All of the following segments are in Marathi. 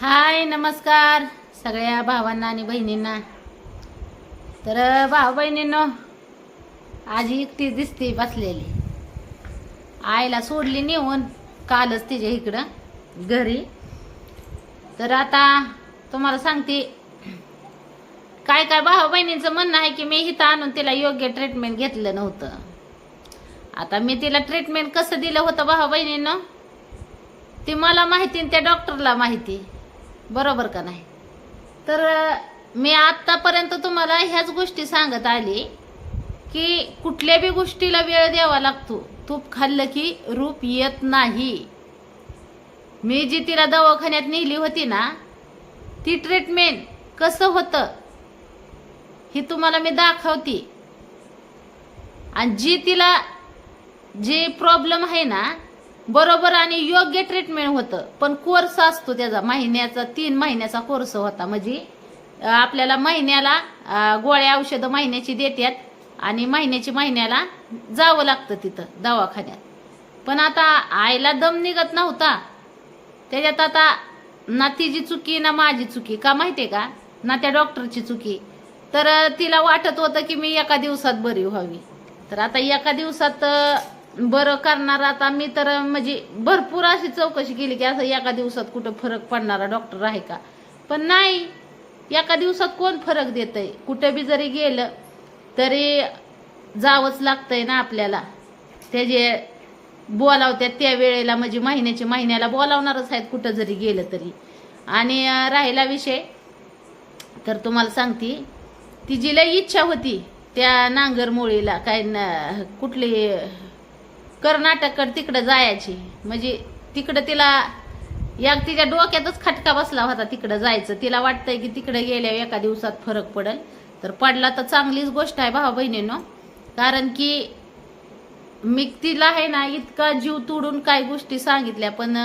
हाय नमस्कार सगळ्या भावांना आणि बहिणींना. तर भाऊ बहिणींनो आज एकटी दिसते बसलेली. आईला सोडली नेऊन कालच तिच्या इकडं घरी. तर आता तुम्हाला सांगते काय काय भाऊ बहिणींचं म्हणणं आहे की मी इथं आणून तिला योग्य ट्रीटमेंट घेतलं नव्हतं. आता मी तिला ट्रीटमेंट कसं दिलं होतं भाऊ बहिणींनो ती मला माहिती आणि त्या डॉक्टरला माहिती. बरोबर का नाही? तर मी आत्तापर्यंत तुम्हाला ह्याच गोष्टी सांगत आली की कुठल्या बी गोष्टीला वेळ द्यावा लागतो. तूप खाल्लं की रूप येत नाही. मी जी तिला दवाखान्यात नेली होती ना ती ट्रीटमेंट कसं होतं ही तुम्हाला मी दाखवते. आणि जी तिला जे प्रॉब्लेम आहे ना बरोबर आणि योग्य ट्रीटमेंट होतं. पण कोर्स असतो त्याचा. महिन्याचा तीन महिन्याचा कोर्स होता म्हणजे आपल्याला महिन्याला गोळ्या औषधं महिन्याची देतात आणि महिन्याची महिन्याला जावं लागतं तिथं दवाखान्यात. पण आता आईला दम निघत नव्हता. त्याच्यात आता ना तिची चुकी ना माझी चुकी. का माहितीये का? ना त्या डॉक्टरची चुकी. तर तिला वाटत होतं की मी एका दिवसात बरी व्हावी. तर आता एका दिवसात बरं करणार. आता मी तर म्हणजे भरपूर अशी चौकशी केली की असं एका दिवसात कुठं फरक पडणारा डॉक्टर आहे का? पण नाही. एका दिवसात कोण फरक देतंय? कुठं बी जरी गेलं तरी जावंच लागतंय ना आपल्याला. त्याचे बोलावत्यात त्या वेळेला म्हणजे महिन्याच्या महिन्याला बोलावणारच आहेत कुठं जरी गेलं तरी. आणि राहिला विषय. तर तुम्हाला सांगते तिची लई इच्छा होती त्या नांगरमोळीला काय ना कुठली कर्नाटककडे तिकडं जायची. म्हणजे तिकडं तिला या तिच्या डोक्यातच खटका बसला होता तिकडं जायचं. तिला वाटतंय की तिकडे गेल्यावर एका दिवसात फरक पडेल. तर पडला तर चांगलीच गोष्ट आहे भावा बहिणीनं. कारण की मी तिला आहे ना इतका जीव तोडून काही गोष्टी सांगितल्या पण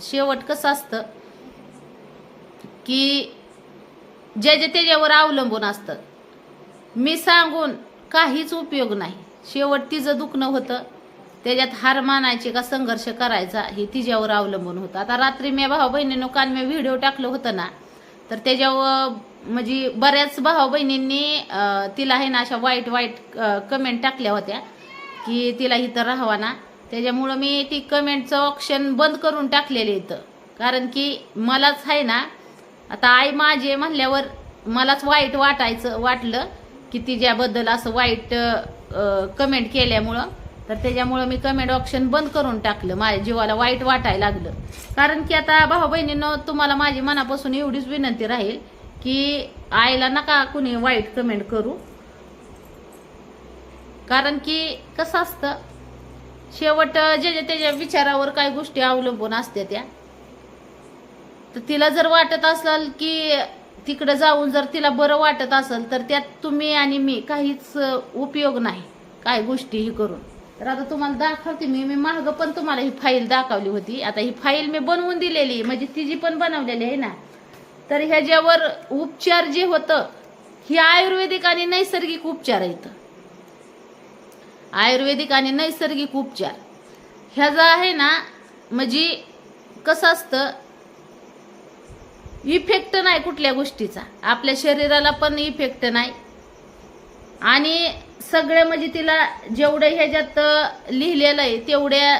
शेवट कसं असतं की जे जे त्याच्यावर अवलंबून असतं. मी सांगून काहीच उपयोग नाही. शेवट तिचं दुखणं होतं. त्याच्यात हार मानायची का संघर्ष करायचा हे तिच्यावर अवलंबून होतं. आता रात्री मी भाऊ बहिणीनं काल मी व्हिडिओ टाकलं होतं ना तर त्याच्यावर म्हणजे बऱ्याच भाऊ बहिणींनी तिला आहे ना अशा वाईट वाईट कमेंट टाकल्या होत्या की तिला इथं राहावा ना. त्याच्यामुळं मी ती कमेंटचं ऑप्शन बंद करून टाकलेलं इथं. कारण की मलाच आहे ना आता आई माझी म्हणल्यावर मलाच वाईट वाटायचं वाटलं की तिच्याबद्दल असं वाईट कमेंट केल्यामुळं तर त्याच्यामुळं मी कमेंट ऑप्शन बंद करून टाकलं. माझ्या जीवाला वाईट वाटायला लागलं. कारण की आता भाऊ बहिणीनं तुम्हाला माझी मनापासून एवढीच विनंती राहील की आईला नका कुणी वाईट कमेंट करू. कारण की कसं असतं शेवट जे जे त्याच्या विचारावर काही गोष्टी अवलंबून असते त्या तर तिला जर वाटत असेल की तिकडं जाऊन जर तिला बरं वाटत असेल तर त्यात तुम्ही आणि मी काहीच उपयोग नाही काय गोष्टीही करून. तर आता तुम्हाला दाखवते मी. मी मागं पण तुम्हाला ही फाईल दाखवली होती. आता ही फाईल मी बनवून दिलेली म्हणजे तिची पण बनवलेली आहे ना. तर ह्याच्यावर उपचार जे होतं ही आयुर्वेदिक आणि नैसर्गिक उपचार आहेत. आयुर्वेदिक आणि नैसर्गिक उपचार. ह्याचा आहे ना म्हणजे कसं असतं इफेक्ट नाही कुठल्या गोष्टीचा. आपल्या शरीराला पण इफेक्ट नाही. आणि सगळं म्हणजे तिला जेवढं ह्याच्यात लिहिलेलं आहे तेवढ्या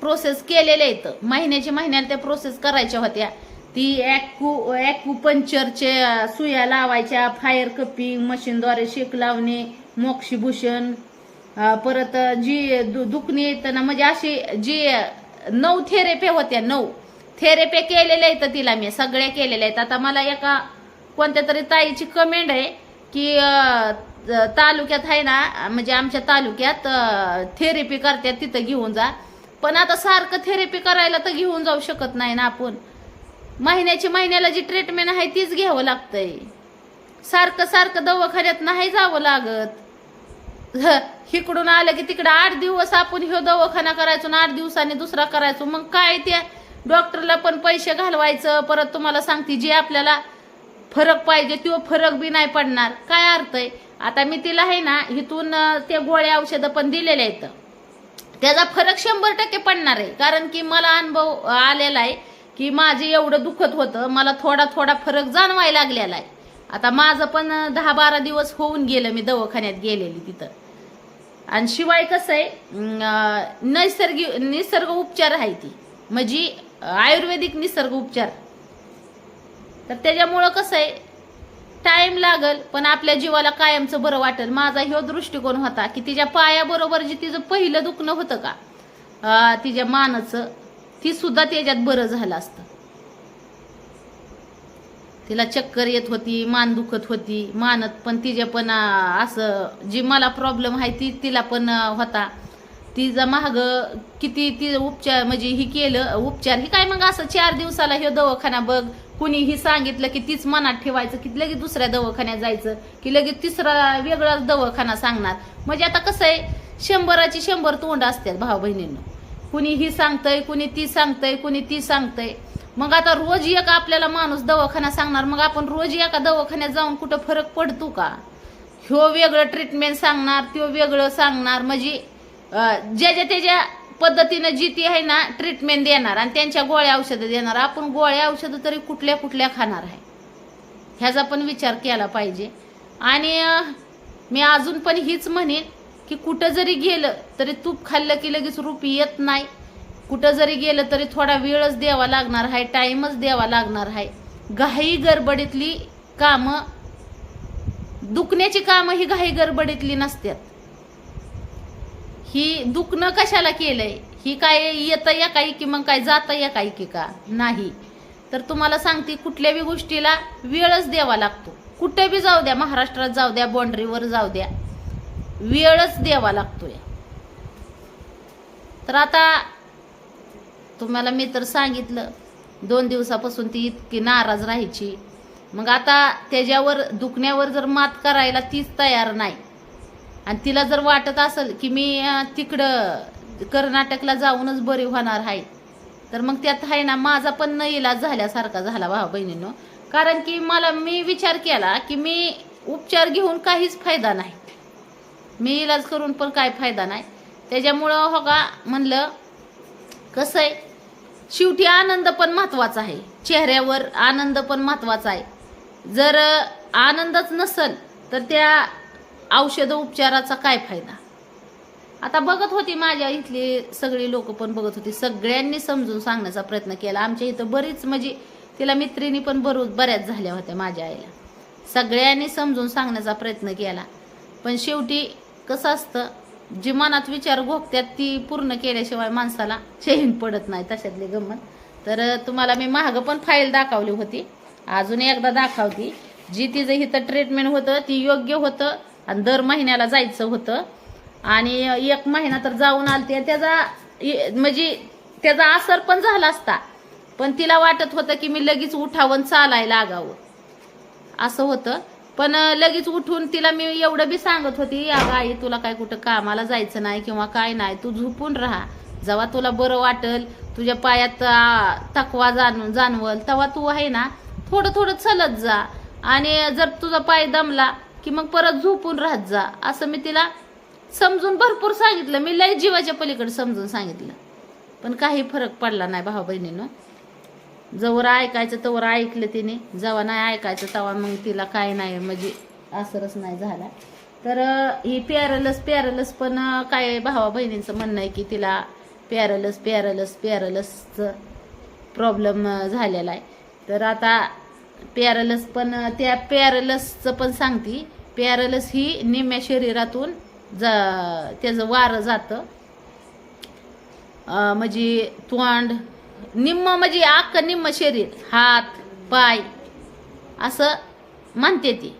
प्रोसेस केलेल्या आहेत. महिन्याच्या महिन्याला त्या प्रोसेस करायच्या होत्या. ती ॲक्यू ॲक्युपंक्चरचे सुया लावायच्या फायर कपिंग मशीनद्वारे शेक लावणे मोक्षीभूषण परत जी दु दुखणी येतं ना म्हणजे अशी जी नऊ थेरेपे होत्या नऊ. थेरेपे केलेल्या आहेत तिला मी सगळ्या केलेल्या आहेत. आता मला एका कोणत्या तरी ताईची कमेंट आहे की तालुक्यात आहे ना म्हणजे आमच्या तालुक्यात थेरपी करतात तिथं घेऊन जा. पण आता सारखं थेरपी करायला तर घेऊन जाऊ शकत नाही ना आपण. महिन्याची महिन्याला जी ट्रीटमेंट आहे तीच घ्यावं लागतंय. सारखं सारखं दवाखान्यात नाही जावं लागत. इकडून आलं की तिकडं आठ दिवस आपण ह्यो दवाखाना करायचो आणि आठ दिवसांनी दुसरा करायचो. मग काय त्या डॉक्टरला पण पैसे घालवायचं परत तुम्हाला सांगते जे आपल्याला फरक पाहिजे तो फरक बी नाही पडणार. काय अर्थ आहे? आता मी तिला आहे ना इथून ते गोळ्या औषधं पण दिलेले आहेत. त्याचा फरक शंभर टक्के पडणार आहे. कारण की मला अनुभव आलेला आहे की माझे एवढं दुखत होतं मला थोडा थोडा फरक जाणवायला लागलेला आहे. आता माझं पण दहा बारा दिवस होऊन गेलं मी दवाखान्यात गेलेली तिथं. आणि शिवाय कसं आहे नैसर्गिक निसर्ग उपचार आहे ती. म्हणजे आयुर्वेदिक निसर्ग उपचार. तर त्याच्यामुळं कसं आहे टाइम लागल पण आपल्या जीवाला कायमचं बरं वाटेल. माझा ह्यो दृष्टिकोन होता की तिच्या पायाबरोबर जे तिचं पहिलं दुखणं होतं का तिच्या मानाचं ती सुद्धा त्याच्यात बरं झालं असतं. तिला चक्कर येत होती मान दुखत होती मानत पण तिचे पण असं जी मला प्रॉब्लेम आहे ती तिला पण होता. तिचा महाग किती ती उपचार म्हणजे ही केलं उपचार ही काय मग असं चार दिवसाला हे दवाखाना बघ. कुणीही सांगितलं की तीच मनात ठेवायचं की लगेच दुसऱ्या दवाखान्यात जायचं की लगेच तिसरा वेगळाच दवाखाना सांगणार. म्हणजे आता कसं आहे शंभराची शंभर तोंड असतात भाऊ बहिणींना. कुणी ही सांगतंय कुणी ती सांगतंय कुणी ती सांगतंय. मग आता रोज एक आपल्याला माणूस दवाखाना सांगणार मग आपण रोज एका दवाखान्यात जाऊन कुठं फरक पडतो का? ह्यो वेगळं ट्रीटमेंट सांगणार त्यो वेगळं सांगणार म्हणजे ज्या ज्या त्याच्या पद्धतीनं जी ती आहे ना ट्रीटमेंट देणार आणि त्यांच्या गोळ्या औषधं देणार आपण गोळ्या औषधं तरी कुठल्या कुठल्या खाणार आहे? ह्याचा पण विचार केला पाहिजे. आणि मी अजून पण हीच म्हणेन की कुठं जरी गेलं तरी तूप खाल्लं की लगेच रूप येत नाही. कुठं जरी गेलं तरी थोडा वेळच द्यावा लागणार आहे टाईमच द्यावा लागणार आहे. घाई गडबडीतली कामं दुखण्याची कामं ही घाई गडबडीतली नसतात. ही दुखणं कशाला केलंय? ही काय येतं या काही की मग काय जातं या काही की का? नाही. तर तुम्हाला सांगते कुठल्या बी गोष्टीला वेळच द्यावा लागतो. कुठे बी जाऊ द्या महाराष्ट्रात जाऊ द्या बाँड्रीवर जाऊ द्या वेळच द्यावा लागतोय. तर आता तुम्हाला मी तर सांगितलं दोन दिवसापासून ती इतकी नाराज राहायची. मग आता त्याच्यावर दुखण्यावर जर मात करायला तीच तयार नाही आणि तिला जर वाटत असेल की मी तिकडं कर्नाटकला जाऊनच बरी होणार आहे तर मग त्यात आहे ना माझा पण न इलाज झाल्यासारखा झाला भाऊ बहिणीनं. कारण की मला मी विचार केला की मी उपचार घेऊन काहीच फायदा नाही. मी इलाज करून पण काय फायदा नाही. त्याच्यामुळं हो का म्हणलं कसं आहे शेवटी आनंद पण महत्त्वाचा आहे. चेहऱ्यावर आनंद पण महत्त्वाचा आहे. जर आनंदच नसल तर त्या औषध उपचाराचा काय फायदा? आता बघत होती माझ्या इथली सगळी लोक पण बघत होती. सगळ्यांनी समजून सांगण्याचा प्रयत्न केला. आमच्या इथं बरीच म्हणजे तिला मित्रिणी पण बरो बऱ्याच झाल्या होत्या माझ्या आईला. सगळ्यांनी समजून सांगण्याचा प्रयत्न केला. पण शेवटी कसं असतं जी मनात विचार घोकत्यात ती पूर्ण केल्याशिवाय माणसाला चैन पडत नाही तशातली गंमत. तर तुम्हाला मी महाग पण फाईल दाखवली होती. अजून एकदा दाखवती. जी तिचं इथं ट्रीटमेंट होतं ती योग्य होतं. आणि दर महिन्याला जायचं होतं. आणि एक महिना तर जाऊन आलते त्याचा म्हणजे त्याचा असर पण झाला असता. पण तिला वाटत होतं की मी लगेच उठावून चालायला लागावं. असं होतं. पण लगेच उठून तिला मी एवढं बी सांगत होती अगं आई तुला काय कुठं कामाला जायचं नाही किंवा काय नाही तू झोपून राहा. जेव्हा तुला बरं वाटल तुझ्या पायात तकवा जाणून जाण जाणवल तेव्हा तू आहे ना थोडं थोडं चलत जा. आणि जर तुझा पाय दमला की मग परत झोपून राहत जा. असं मी तिला समजून भरपूर सांगितलं. मी लय जीवाच्या पलीकडे समजून सांगितलं. पण काही फरक पडला नाही भाऊ बहिणीनं. जवळ ऐकायचं तवर ऐकलं तिने. जेव्हा नाही ऐकायचं तेव्हा मग तिला काय नाही. म्हणजे असरच नाही झाला. तर ही पॅरलस पॅरलस पण काय भावा बहिणींचं म्हणणं आहे की तिला पॅरलस पॅरलस पॅरलसचं प्रॉब्लेम झालेला आहे. तर आता पॅरलस पण त्या पॅरलसचं पण सांगती. पॅरलस ही निम्म्या शरीरातून जा त्याचं वारं जातं. म्हणजे तोंड निम्म म्हणजे अख्खं निम्म शरीर हात पाय असं म्हणते ती.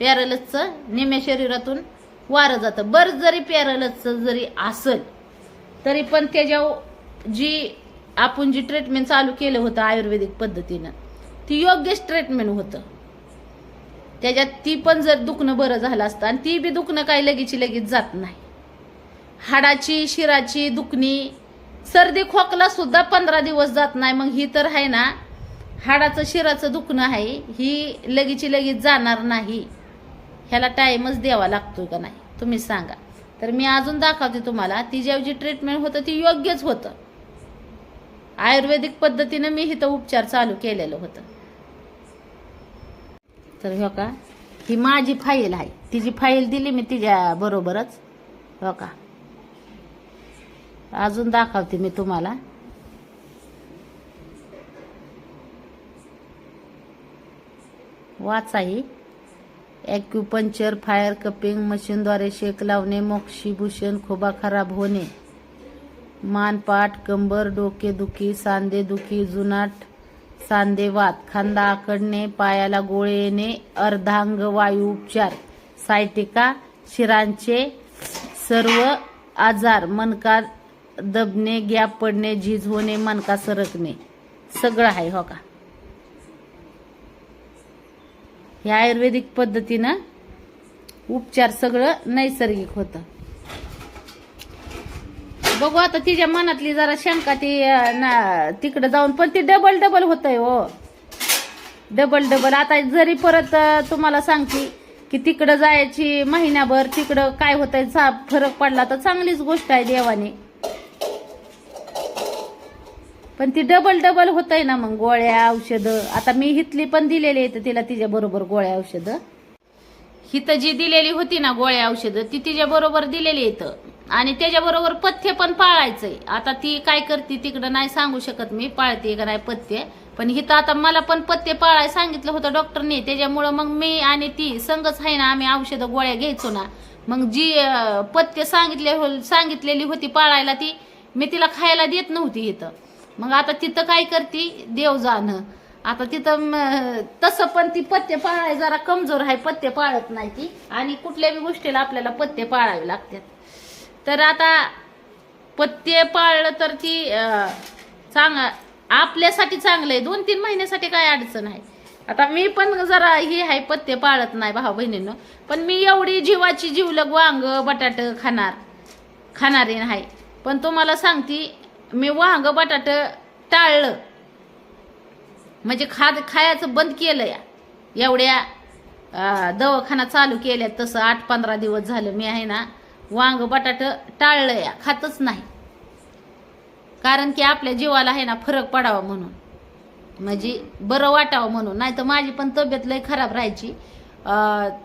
पॅरलसचं निम्म्या शरीरातून वारं जातं. बरं जरी पॅरलसचं जरी असल तरी पण त्याच्यावर जी आपण जी ट्रीटमेंट चालू केलं होतं आयुर्वेदिक पद्धतीनं ती योग्यच ट्रीटमेंट होतं. त्याच्यात ती पण जर दुखणं बरं झालं असतं आणि ती बी दुखणं काही लगेची लगेच जात नाही. हाडाची शिराची दुखणी सर्दी खोकला सुद्धा पंधरा दिवस जात नाही. मग ही तर आहे ना हाडाचं शिराचं दुखणं आहे ही लगेची लगेच जाणार नाही. ह्याला टाईमच द्यावा लागतोय का नाही तुम्ही सांगा. तर मी अजून दाखवते तुम्हाला ती ज्यावजी ट्रीटमेंट होतं ती योग्यच होतं. आयुर्वेदिक पद्धतीनं मी इथं उपचार चालू केलेलं होतं. तर हो का? ही माझी फाईल आहे. तिची फाईल दिली मी तिच्या बरोबरच. हो का? अजून दाखवते मी तुम्हाला. वाचा ही. ॲक्युपंक्चर फायर कपिंग मशीनद्वारे शेक लावणे मोक्षीभूषण खोबा खराब होणे. मानपाट कंबर डोकेदुखी सांधेदुखी जुनाट सांधेवात खांदा आकडणे पायाला गोळे येणे अर्धांग वायू उपचार सायटिका शिरांचे सर्व आजार मनका दबणे गॅप पडणे झीज होणे मनका सरकणे. सगळं आहे हो का? ह्या आयुर्वेदिक पद्धतीनं उपचार सगळं नैसर्गिक होतं. बघू आता तिच्या मनातली जरा शंका ती ना तिकडे जाऊन पण ती डबल डबल होतंय हो. डबल डबल आता जरी परत तुम्हाला सांगते की तिकडं जायची महिन्याभर तिकडं काय होतंय सा- फरक पडला तर चांगलीच गोष्ट आहे देवाने. पण ती डबल डबल होतंय ना मग गोळ्या औषधं. आता मी हितली पण दिलेली आहेत तिला तिच्या बरोबर गोळ्या औषधं. हिथं जी दिलेली होती ना गोळ्या औषधं ती तिच्या बरोबर दिलेली येतं आणि त्याच्याबरोबर पथ्य पण पाळायचंय. आता ती काय करते तिकडं नाही सांगू शकत मी पाळते का नाही पथ्य. पण हिथं आता मला पण पथ्य पाळाय सांगितलं होतं डॉक्टरने. त्याच्यामुळं मग मी आणि ती संगच आहे ना आम्ही औषधं गोळ्या घ्यायचो ना. मग जी पथ्य सांगितले हो- सांगितलेली होती पाळायला ती मी तिला खायला देत नव्हती इथं मग आता तिथं काय करते देव जाणं. आता तिथं तसं पण ती पथ्य पाळाय जरा कमजोर आहे पथ्य पाळत नाही ती. आणि कुठल्याही गोष्टीला आपल्याला पथ्य पाळावे लागतात. तर आता पत्ते पाळलं तर ती चांग आपल्यासाठी चांगलं आहे. दोन तीन महिन्यासाठी काय अडचण आहे? आता मी पण जरा ही आहे पत्ते पाळत नाही भाऊ बहिणीनं. पण मी एवढी जीवाची जीवलग वांग बटाट खाणार खाणारे नाही. पण तुम्हाला सांगते मी वांग बटाट टाळलं. म्हणजे खाद खायचं बंद केलं या. एवढ्या दवाखाना चालू केल्या तसं आठ पंधरा दिवस झालं मी आहे ना. वांग बटाट टाळलं या खातच नाही. कारण की आपल्या जीवाला आहे ना फरक पडावा म्हणून. म्हणजे बरं वाटावं म्हणून. नाही तर माझी पण तब्येत लय खराब राहायची.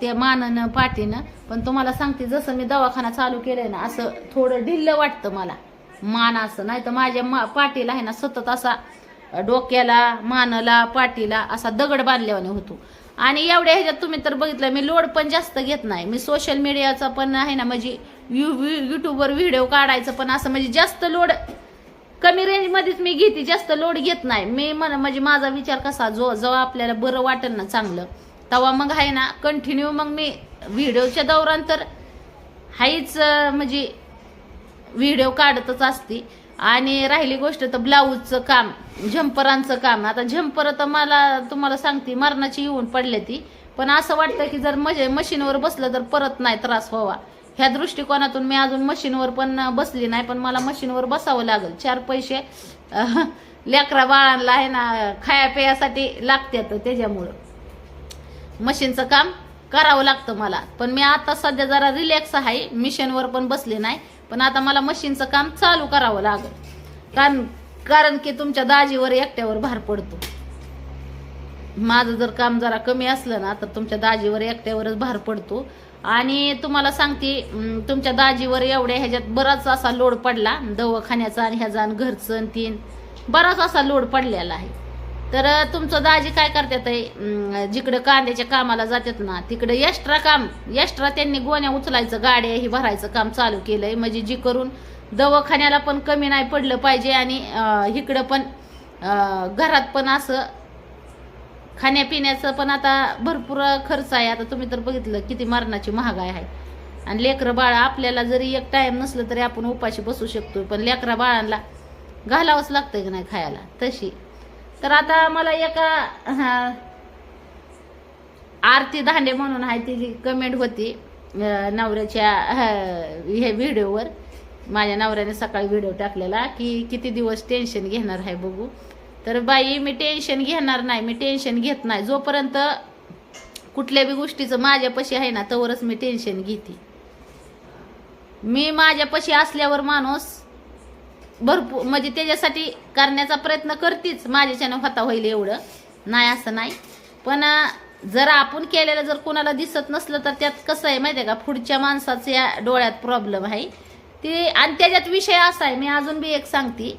ते माननं पाठीनं. पण तुम्हाला सांगते जसं मी दवाखाना चालू केलंय ना असं थोडं ढिल्लं वाटतं मला. मान असं. नाही तर माझ्या मा पाठीला आहे ना सतत असा डोक्याला मानला पाठीला असा दगड बांधल्यावाने होतो. आणि एवढ्या ह्याच्यात तुम्ही तर बघितलं मी लोड पण जास्त घेत नाही. मी सोशल मीडियाचा पण आहे ना म्हणजे यू यूट्यूबवर व्हिडिओ काढायचं पण असं म्हणजे जास्त लोड कमी रेंजमध्येच मी घेते जास्त लोड घेत नाही. मी म्हणा म्हणजे माझा विचार कसा जो जेव्हा आपल्याला बरं वाटेल ना चांगलं. तेव्हा मग आहे ना कंटिन्यू मग मी व्हिडिओच्या दौरान तर हाईच म्हणजे व्हिडिओ काढतच असते. आणि राहिली गोष्ट तर ब्लाऊजचं काम झंपरांचं काम. आता झंपर तर मला तुम्हाला सांगते मरणाची येऊन पडले ती. पण असं वाटतं की जर मजे मशीनवर बसलं तर परत नाही त्रास व्हावा. ह्या दृष्टिकोनातून मी अजून मशीनवर पण बसली नाही पण मला मशीनवर बसावं लागेल. चार पैसे लेकरा बाळांना आहे ना खाया पेयासाठी लागतात त्याच्यामुळं. मशीनचं काम करावं लागतं मला. पण मी आता सध्या जरा रिलॅक्स आहे मिशनवर पण बसले नाही. पण आता मला मशीनचं काम चालू करावं लागेल. कारण कारण की तुमच्या दाजीवर एकट्यावर भार पडतो. माझं जर काम जरा कमी असलं ना तर तुमच्या दाजीवर एकट्यावरच भार पडतो. आणि तुम्हाला सांगते तुमच्या दाजीवर एवढ्या ह्याच्यात बराच असा लोड पडला दवाखान्याचा आणि ह्याचा आणि घरचं आणि तीन. बराच असा लोड पडलेला आहे. तर तुमचं दाजी काय करतात जिकडं कांद्याच्या कामाला जातात ना तिकडं एक्स्ट्रा काम एक्स्ट्रा त्यांनी गोण्या उचलायचं गाड्या ही भरायचं काम चालू केलंय. म्हणजे जी करून दवाखान्याला पण कमी नाही पडलं पाहिजे आणि इकडं पण घरात पण असं खाण्यापिण्याचं पण आता भरपूर खर्च आहे. आता तुम्ही तर बघितलं किती मरणाची महागाई आहे. आणि लेकरं बाळ आपल्याला जरी एक टाईम नसलं तरी आपण उपाशी बसू शकतो पण लेकरा बाळांना घालावंच लागतंय की नाही खायला? तशी. तर आता मला एका आरती दांडे म्हणून आहे तिची कमेंट होती नवऱ्याच्या हे व्हिडिओवर. माझ्या नवऱ्याने सकाळी व्हिडिओ टाकलेला की किती दिवस टेन्शन घेणार आहे बघू. तर बाई मी टेन्शन घेणार नाही मी टेन्शन घेत नाही. जोपर्यंत कुठल्या बी गोष्टीचं माझ्यापाशी आहे ना तवरच मी टेन्शन घेते. मी माझ्यापाशी असल्यावर माणूस भरपूर म्हणजे त्याच्यासाठी करण्याचा प्रयत्न करतीच. माझ्याच्यानं होता होईल एवढं. नाही असं नाही. पण जर आपण केलेलं जर कोणाला दिसत नसलं तर त्यात कसं आहे माहिती आहे का? पुढच्या माणसाच्या डोळ्यात प्रॉब्लेम आहे. ते आणि त्याच्यात विषय असा आहे मी अजून बी एक सांगते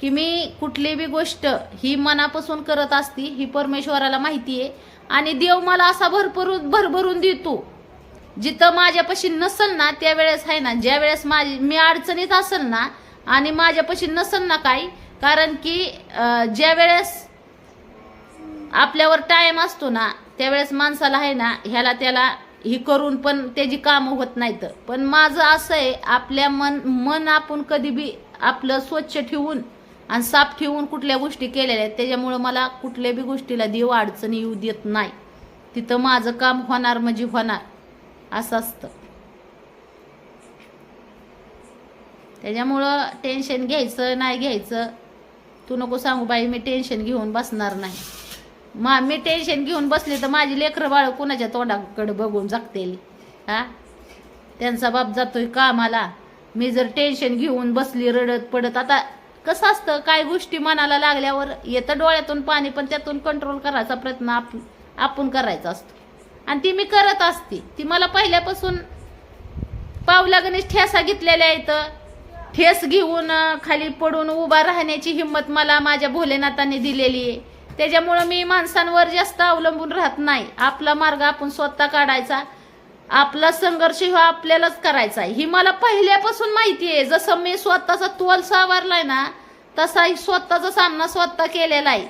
की मी कुठली बी गोष्ट ही मनापासून करत असती ही परमेश्वराला माहिती आहे आणि देव मला असा भरभरून भरभरून देतो. जिथं माझ्यापाशी नसल ना त्यावेळेस आहे ना ज्या वेळेस माझी मी अडचणीत असेल ना आणि माझ्यापाशी नसन ना काही कारण की ज्या वेळेस आपल्यावर टाइम असतो ना त्यावेळेस माणसाला आहे ना ह्याला त्याला ही करून पण त्याची कामं होत नाहीत. पण माझं असं आहे आपल्या मन मन आपण कधी बी आपलं स्वच्छ ठेवून आणि साफ ठेवून कुठल्या गोष्टी केलेल्या आहेत त्याच्यामुळं मला कुठल्या बी गोष्टीला देव अडचणी येऊ देत नाही. तिथं माझं काम होणार म्हणजे होणार असं असतं. त्याच्यामुळं टेन्शन घ्यायचं नाही घ्यायचं. तू नको सांगू बाई मी टेन्शन घेऊन बसणार नाही. मा मी टेन्शन घेऊन बसली तर माझी लेकरं बाळ कुणाच्या तोंडाकडे बघून जगतील? हा? त्यांचा बाप जातोय कामाला. मी जर टेन्शन घेऊन बसली रडत पडत आता कसं असतं? काय गोष्टी मनाला लागल्यावर येतं डोळ्यातून पाणी पण त्यातून कंट्रोल करायचा प्रयत्न आप आपण करायचा असतो. आणि ती मी करत असते. ती मला पहिल्यापासून पावला गणेश ठेसा घेतलेल्या आहेत. ठेस घेऊन खाली पडून उभा राहण्याची हिंमत मला माझ्या भोलेनाथाने दिलेली आहे. त्याच्यामुळं मी माणसांवर जास्त अवलंबून राहत नाही. आपला मार्ग आपण स्वतः काढायचा. आपला संघर्ष हा आपल्यालाच करायचा आहे. ही मला पहिल्यापासून माहिती आहे. जसं मी स्वतःचा तोल सावरलाय ना तसा स्वतःचा सामना स्वतः केलेला आहे.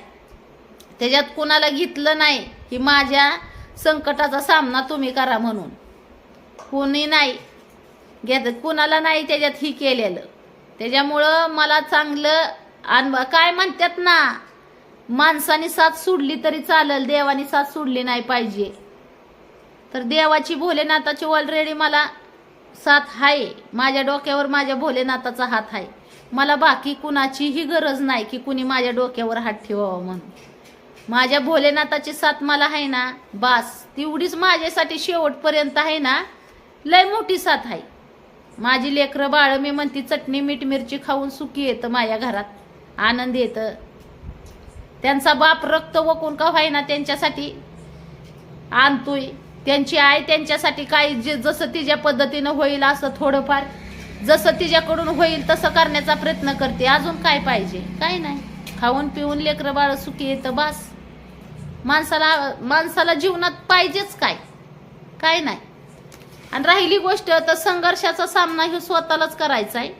त्याच्यात कुणाला घेतलं नाही की माझ्या संकटाचा सामना तुम्ही करा म्हणून. कोणी नाही. घेत कुणाला नाही त्याच्यात ही केलेलं. त्याच्यामुळं मला चांगलं अनुभव काय म्हणतात ना माणसाने साथ सोडली तरी चालेल देवानी साथ सोडली नाही पाहिजे. तर देवाची भोलेनाथाची ऑलरेडी मला साथ आहे. माझ्या डोक्यावर माझ्या भोलेनाथाचा हात आहे. मला बाकी कुणाचीही गरज नाही की कुणी माझ्या डोक्यावर हात ठेवावा म्हणून. माझ्या भोलेनाथाची साथ मला आहे ना बास तेवढीच माझ्यासाठी शेवटपर्यंत आहे ना लय मोठी साथ आहे. माझी लेकरं बाळ मी म्हणते चटणी मीठ मिरची खाऊन सुखी येतं माझ्या घरात. आनंद येतं. त्यांचा बाप रक्त वकून का व्हायना त्यांच्यासाठी? आणतोय. त्यांची आई त्यांच्यासाठी काही जे जसं तिच्या पद्धतीनं होईल असं थोडंफार. जसं तिच्याकडून होईल तसं करण्याचा प्रयत्न करते. अजून काय पाहिजे? काय नाही. खाऊन पिऊन लेकरं बाळ सुखी येतं बास. माणसाला माणसाला जीवनात पाहिजेच काय? काय नाही. आणि राहिली गोष्ट तर संघर्षाचा सामना हे स्वतःलाच करायचा आहे.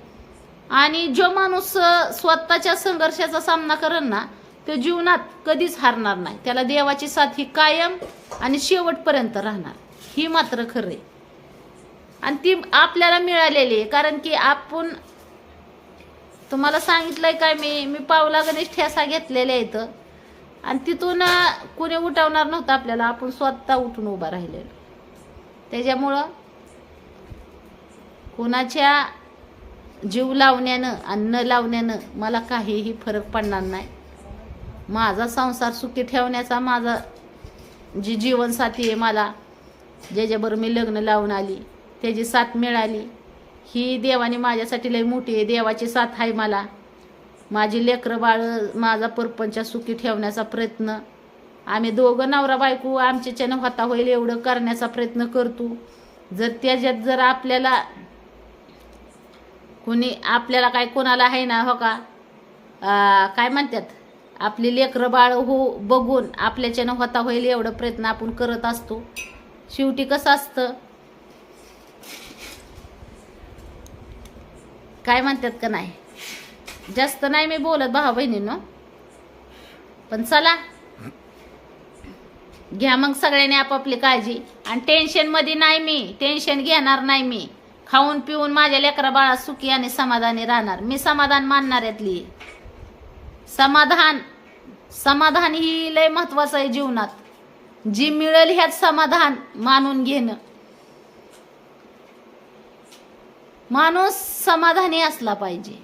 आणि जो माणूस स्वतःच्या संघर्षाचा सामना करेल ना तो जीवनात कधीच हारणार नाही. त्याला देवाची साथ ही कायम आणि शेवटपर्यंत राहणार. ही मात्र खरं आहे. आणि ती आपल्याला मिळालेली आहे कारण की आपण तुम्हाला सांगितलंय काय मी मी पावला गणेश ठेसा घेतलेल्या इथं आणि तिथून कुणी उठवणार नव्हतं आपल्याला आपण स्वतः उठून उभा राहिलेलो. त्याच्यामुळं कोणाच्या जीव लावण्यानं आणि न लावण्यानं मला काहीही फरक पडणार नाही. माझा संसार सुखी ठेवण्याचा माझा जी जीवनसाथी आहे मला ज्याच्याबरोबर मी लग्न लावून आली त्याची साथ मिळाली ही देवाने माझ्यासाठी लई मोठी आहे. देवाची साथ आहे मला. माझी लेकरं बाळ माझा परपंच सुखी ठेवण्याचा प्रयत्न. आम्ही दोघं नवरा बायको आमच्याच्यानं होता होईल एवढं करण्याचा प्रयत्न करतो. जर त्याच्यात जर आपल्याला कोणी आपल्याला काय कोणाला आहे ना हो का? काय म्हणतात? आपली लेकरं बाळ हो बघून आपल्याच्यानं होता होईल एवढं प्रयत्न आपण करत असतो. शेवटी कसं असतं? काय म्हणतात का नाही? जास्त नाही मी बोलत भावा बहिणीनं. पण चला. घ्या मग सगळ्यांनी आपापली काळजी. आणि टेन्शनमध्ये नाही मी. टेन्शन घेणार नाही मी. खाऊन पिऊन माझ्या लेकरा बाळा सुखी आणि समाधानी राहणार. मी समाधान मानणाऱ्यातली समाधान समाधान ही लय महत्वाचं आहे जीवनात. जी मिळेल ह्यात समाधान मानून घेणं. माणूस समाधानी असला पाहिजे.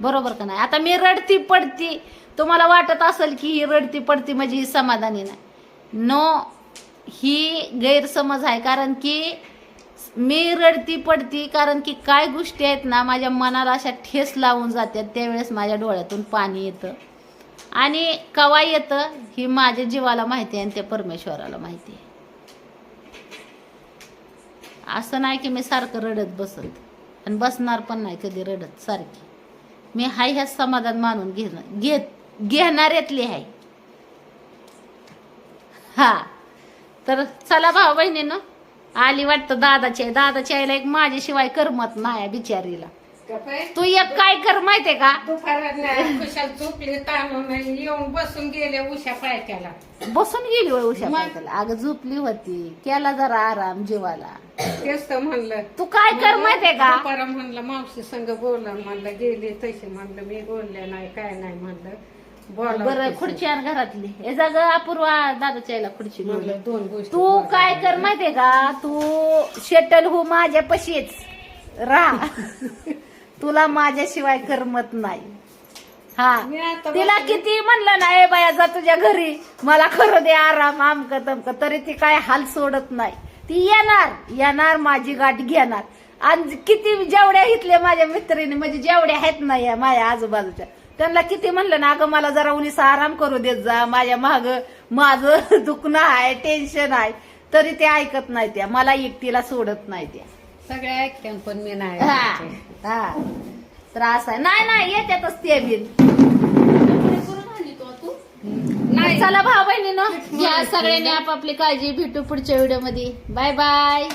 बरोबर का नाही? आता मी रडती पडती तुम्हाला वाटत असेल की ही रडती पडती म्हणजे ही समाधानी नाही. नो ही गैरसमज आहे. कारण की मी रडती पडती कारण की काय गोष्टी आहेत ना माझ्या मनाला अशा ठेस लावून जातात त्यावेळेस माझ्या डोळ्यातून पाणी येतं. आणि कवा येतं ही माझ्या जीवाला माहिती आहे आणि त्या परमेश्वराला माहिती आहे. असं नाही की मी सारखं रडत बसत आणि बसणार पण नाही कधी रडत सारखी. मी हाय ह्या समाधान मानून घेणं घेत घेणाऱ्यातली आहे हा. तर चला भाऊ बहिणीनं आली वाटतं दादाची दादाची आईला एक माझ्याशिवाय करमत नाही बिचारीला. तू एक काय कर माहितीये का? कुशाल झोपली येऊन बसून गेले उशा पायथ्याला. बसून गेली होय मग? पायथ्याला. अगं झोपली होती. केला जरा आराम जीवाला. तेच तर म्हणलं. तू काय कर माहितीये का? दुपारा म्हणलं मावशी संग बोला म्हणलं गेली तशी म्हणलं मी बोलले नाही काय नाही म्हणलं. बरं खुर्ची आण घरातली. हे जाग अपूर्वा दादाच्या आईला खुर्ची घेऊन ये. म्हणलं दोन गोष्टी तू. काय कर माहितीये का? तू शेटल हो माझ्या पशीच राहा तुला माझ्याशिवाय करमत नाही. हा. मी आता तिला. किती म्हणलं ना ए बाया जा तुझ्या घरी. मला खरं दे आराम आमक तमक. तरी ती काय हाल सोडत नाही. ती येणार. येणार माझी गाठ घेणार. आणि किती जेवढ्या इथल्या माझ्या मैत्रिणी म्हणजे जेवढ्या आहेत ना या माझ्या आजूबाजूच्या त्यांना किती म्हणलं ना अगं मला जरा उन्हीचा आराम करू देत जा माझ्या माग माझं दुखणं आहे टेन्शन आहे. तरी ते ऐकत नाही त्या. मला एकटीला सोडत नाही त्या. सगळ्या ऐकते पण मी नाही हा. ऐकायचे. हा. त्रास आहे. नाही नाही येतातच ते बिल नाही. चला भाऊ बहिणीनं. घ्या सगळ्यांनी आपापली काळजी भेटू पुढच्या व्हिडिओमध्ये बाय बाय.